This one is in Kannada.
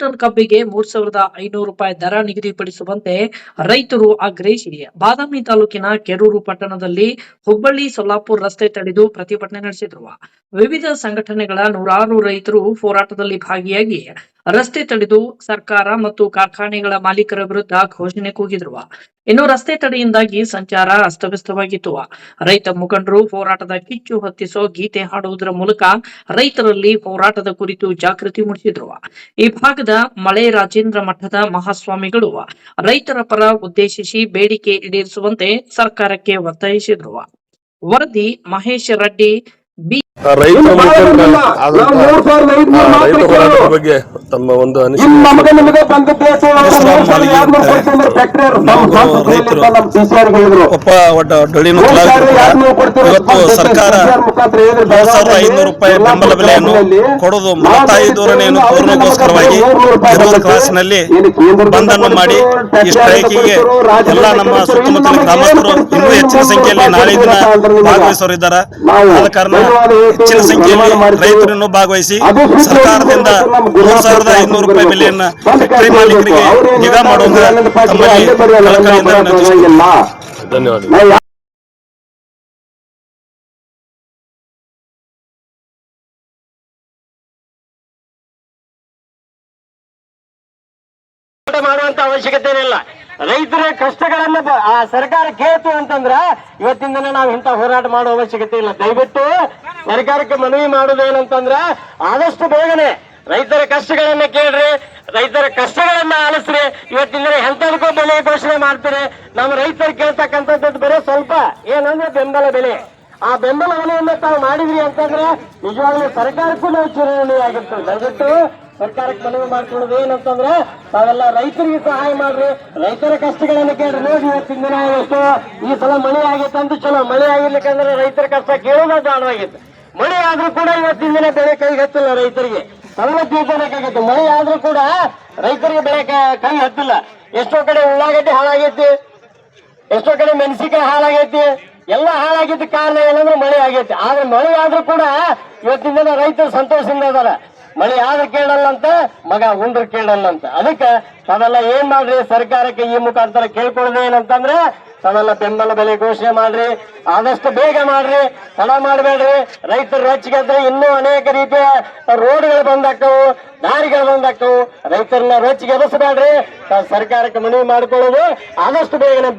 ಟನ್ ಕಬ್ಬಿಗೆ ಮೂರ್ ಸಾವಿರದ ಐನೂರು ರೂಪಾಯಿ ದರ ನಿಗದಿಪಡಿಸುವಂತೆ ರೈತರು ಆಗ್ರಹಿಸಿ. ಬಾದಾಮಿ ತಾಲೂಕಿನ ಕೆರೂರು ಪಟ್ಟಣದಲ್ಲಿ ಹುಬ್ಬಳ್ಳಿ ಸೊಲ್ಲಾಪುರ್ ರಸ್ತೆ ತಡೆದು ಪ್ರತಿಭಟನೆ ನಡೆಸಿದ್ರು. ವಿವಿಧ ಸಂಘಟನೆಗಳ ನೂರಾರು ರೈತರು ಹೋರಾಟದಲ್ಲಿ ಭಾಗಿಯಾಗಿ ರಸ್ತೆ ತಡೆದು ಸರ್ಕಾರ ಮತ್ತು ಕಾರ್ಖಾನೆಗಳ ಮಾಲೀಕರ ವಿರುದ್ಧ ಘೋಷಣೆ ಕೂಗಿದ್ರು ಇನ್ನು ರಸ್ತೆ ತಡೆಯಿಂದಾಗಿ ಸಂಚಾರ ಅಸ್ತವ್ಯಸ್ತವಾಗಿತ್ತು. ರೈತ ಮುಖಂಡರು ಹೋರಾಟದ ಕಿಚ್ಚು ಹೊತ್ತಿಸೋ ಗೀತೆ ಹಾಡುವುದರ ಮೂಲಕ ರೈತರಲ್ಲಿ ಹೋರಾಟದ ಕುರಿತು ಜಾಗೃತಿ ಮೂಡಿಸಿದ್ರು. ಈ ಭಾಗದ ಮಳೆ ರಾಜೇಂದ್ರ ಮಠದ ಮಹಾಸ್ವಾಮಿಗಳು ರೈತರ ಪರ ಉದ್ದೇಶಿಸಿ ಬೇಡಿಕೆ ಈಡೇರಿಸುವಂತೆ ಸರ್ಕಾರಕ್ಕೆ ಒತ್ತಾಯಿಸಿದ್ರು. ವರದಿ ಮಹೇಶ್ ರೆಡ್ಡಿ ಹೋರಾಟದ ಬಗ್ಗೆ ತಮ್ಮ ಒಂದು ಒಟ್ಟ ಡಳಿನೂ ಇವತ್ತು ಸರ್ಕಾರ. ಮೂರು ಸಾವಿರದ ಐನೂರು ರೂಪಾಯಿ ಬೆಂಬಲ ಬೆಲೆಯನ್ನು ಕೊಡೋದು ಬಂದನ್ನ ಪೂರ್ಣಗೋಸ್ಕರವಾಗಿ ವಿರೋಧ ಕ್ಲಾಸ್ನಲ್ಲಿ ಬಂಧನ ಮಾಡಿ ಈ ಸ್ಟ್ರೈಕಿಗೆ ಎಲ್ಲ ನಮ್ಮ ಸುತ್ತಮುತ್ತಲಿನ ಇನ್ನು ಗ್ರಾಮಸ್ಥರು ಇನ್ನೂ ಹೆಚ್ಚಿನ ಸಂಖ್ಯೆಯಲ್ಲಿ ನಾಳೆ ದಿನ ಭಾಗವಹಿಸೋರಿದ್ದಾರೆ. ಆದ ಕಾರಣ ಹೆಚ್ಚಿನ ಸಂಖ್ಯೆಯಲ್ಲಿ ರೈತರನ್ನು. ಭಾಗವಹಿಸಿ ಸರ್ಕಾರದಿಂದ ಮೂರು ಸಾವಿರದ ಐನೂರು ರೂಪಾಯಿ ಮಿಲಿಯನ್ ಬೆಲೆಯನ್ನ ಫ್ಯಾಕ್ಟರಿ ಮಾಲೀಕರಿಗೆ ನಿಗಾ ಮಾಡುವಂತ ತಮ್ಮಲ್ಲಿ. ಧನ್ಯವಾದ ಮಾಡುವಂತ ಅವಶ್ಯಕತೆ ಇಲ್ಲ ರೈತರ ಕಷ್ಟಗಳನ್ನ ಆ ಸರ್ಕಾರ ಕೇಳ್ತು ಅಂತಂದ್ರ ಇವತ್ತಿನ ದಿನ ನಾವು ಇಂತ ಹೋರಾಟ ಮಾಡೋ ಅವಶ್ಯಕತೆ ಇಲ್ಲ ದಯವಿಟ್ಟು ಸರ್ಕಾರಕ್ಕೆ ಮನವಿ ಮಾಡೋದೇನಂತಂದ್ರ ಆದಷ್ಟು ಬೇಗನೆ ರೈತರ ಕಷ್ಟಗಳನ್ನ ಕೇಳ್ರಿ, ರೈತರ ಕಷ್ಟಗಳನ್ನ ಆಲಿಸ್ರಿ. ಇವತ್ತಿನ ಎಂತದಕ್ಕೂ ಬೆಲೆ ಘೋಷಣೆ ಮಾಡ್ತಾರೆ. ನಮ್ಮ ರೈತರು ಕೇಳ್ತಕ್ಕಂಥದ್ದು ಬರೀ ಸ್ವಲ್ಪ ಏನಂದ್ರೆ ಬೆಂಬಲ ಬೆಲೆ. ಆ ಬೆಂಬಲ ಬೆಲೆಯನ್ನ ತಾವು ಮಾಡಿದ್ರಿ ಅಂತಂದ್ರೆ ನಿಜವಾಗ್ಲೂ ಸರ್ಕಾರಕ್ಕೂ ನಾವು ಚುನಾವಣೆ ಆಗಿರ್ತದೆ ದಯವಿಟ್ಟು ಸರ್ಕಾರಕ್ಕೆ ಮನವಿ ಮಾಡ್ಕೊಳ್ಳೋದು ಏನಂತಂದ್ರೆ ತಾವೆಲ್ಲ ರೈತರಿಗೆ ಸಹಾಯ ಮಾಡ್ರಿ. ರೈತರ ಕಷ್ಟಗಳನ್ನ ಕೇಳ್ರಿ. ನೋಡಿ ಇವತ್ತಿನ ದಿನ ಎಷ್ಟು ಈ ಸಲ ಮಳೆ ಆಗೈತೆ ಅಂತ ಚಲೋ. ಮಳೆ ಆಗಿರ್ಲಿಕ್ಕಂದ್ರೆ ರೈತರ ಕಷ್ಟ ಕೇಳೋದ ದಾಳವಾಗಿತ್ತು ಮಳೆ ಆದ್ರೂ ಕೂಡ ಇವತ್ತಿನ ದಿನ ಬೆಳೆ ಕೈಗೆ ಹತ್ತಿಲ್ಲ ರೈತರಿಗೆ. ಯೋಜನೆ ಮಳೆ ಆದ್ರೂ ಕೂಡ ರೈತರಿಗೆ ಬೆಳೆ ಕ- ಕೈ ಹತ್ತಿಲ್ಲ ಎಷ್ಟೋ ಕಡೆ ಉಳ್ಳಾಗಡ್ಡೆ ಹಾಳಾಗೈತಿ. ಎಷ್ಟೋ ಕಡೆ ಮೆಣಸಿಕಾಯಿ ಹಾಳಾಗೈತಿ. ಎಲ್ಲ ಹಾಳಾಗಿದ್ದ ಕಾರಣ ಏನಂದ್ರೆ ಮಳೆ ಆಗೈತಿ. ಆದ್ರೆ ಮಳೆ ಆದ್ರೂ ಕೂಡ ಇವತ್ತಿನ ದಿನ ರೈತರು ಸಂತೋಷದಿಂದ ಅದಾರ ಮಳೆ ಕೇಳಲ್ಲ ಅಂತ ಮಗ ಉಂಡ್ರು ಕೇಳಲ್ಲ ಅಂತ ಅದಕ್ಕೆ ತಾವೆಲ್ಲ ಏನ್ ಮಾಡ್ರಿ? ಸರ್ಕಾರಕ್ಕೆ ಈ ಮುಖಾಂತರ ಕೇಳ್ಕೊಳ್ಳೋದು ಏನಂತಂದ್ರೆ ತಾವೆಲ್ಲ ಬೆಂಬಲ ಬೆಲೆ ಘೋಷಣೆ ಮಾಡ್ರಿ, ಆದಷ್ಟು ಬೇಗ ಮಾಡ್ರಿ, ತಡ ಮಾಡಬೇಡ್ರಿ. ರೈತರು ರೊಚ್ಚಿಗೆದ್ರೆ ಇನ್ನೂ ಅನೇಕ ರೀತಿಯ ರೋಡ್ಗಳು ಬಂದಾಕವು ದಾರಿಗಳು ಬಂದಾಗ್ತವು. ರೈತರನ್ನ ರೊಚ್ಚಿಗೆ ಎದಸಬೇಡ್ರಿ ಸರ್ಕಾರಕ್ಕೆ ಮನವಿ ಮಾಡ್ಕೊಳ್ಳೋದು ಆದಷ್ಟು ಬೇಗನೆ